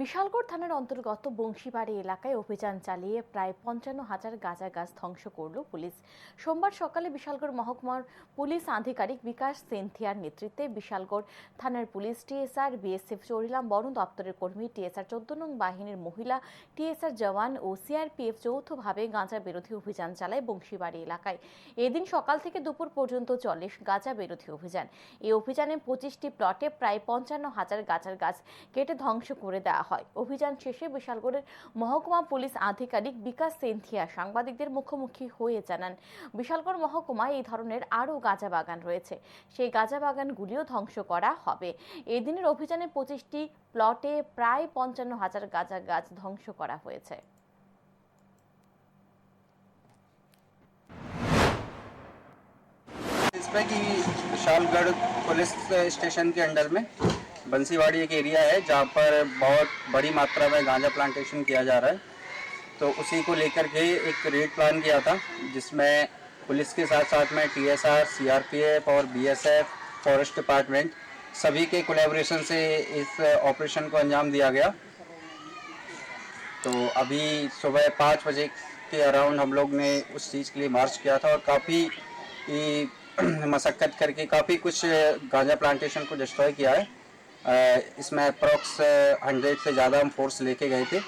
বিশালগড় থানার অন্তর্গত বংশীবাড়ি এলাকায় অভিযান চালিয়ে প্রায় পঞ্চান্ন হাজার গাঁজা গাছ ধ্বংস করল পুলিশ। সোমবার সকালে বিশালগড় মহকুমার পুলিশ আধিকারিক বিকাশ সেন্থিয়ার নেতৃত্বে বিশালগড় থানার পুলিশ টিএসআর, বিএসএফ, চরিলাম বন দপ্তরের কর্মী টিএসআর চোদ্দ নং বাহিনীর মহিলা, টিএসআর জওয়ান ও সিআরপিএফ যৌথভাবে গাঁজা বিরোধী অভিযান চালায় বংশীবাড়ি এলাকায়। এদিন সকাল থেকে দুপুর পর্যন্ত চলে গাঁজা বিরোধী অভিযান। এই অভিযানে পঁচিশটি প্লটে প্রায় পঞ্চান্ন হাজার গাছের গাছ কেটে ধ্বংস করে দেওয়া হয় অভিযান শেষে বিশালগড়ের মহকুমা পুলিশ আধিকারিক বিকাশ সেন্থিয়া সাংবাদিকদের মুখোমুখি হয়ে জানান বিশালগড় মহকুমায় এই ধরনের আরও গাঁজা বাগান রয়েছে সেই গাঁজা বাগানগুলিও ধ্বংস করা হবে এদিনের অভিযানে পঁচিশটি প্লটে প্রায় পঞ্চান্ন হাজার গাঁজা গাছ ধ্বংস করা হয়েছে इसमें कि विशालगढ़ पुलिस स्टेशन के अंडर में बंसीवाड़ी एक एरिया है जहाँ पर बहुत बड़ी मात्रा में गांजा प्लांटेशन किया जा रहा है। तो उसी को लेकर के एक रेड प्लान किया था जिसमें पुलिस के साथ साथ में टीएसआर, सीआरपीएफ और बीएसएफ, फॉरेस्ट डिपार्टमेंट सभी के कोलेबोरेशन से इस ऑपरेशन को अंजाम दिया गया। तो अभी सुबह पाँच बजे के अराउंड हम लोग ने उस चीज़ के लिए मार्च किया था और काफ़ी मशक्क़त करके काफ़ी कुछ गांजा प्लांटेशन को डिस्ट्रॉय किया है। इसमें अप्रॉक्स हंड्रेड से ज़्यादा हम फोर्स लेके गए थे।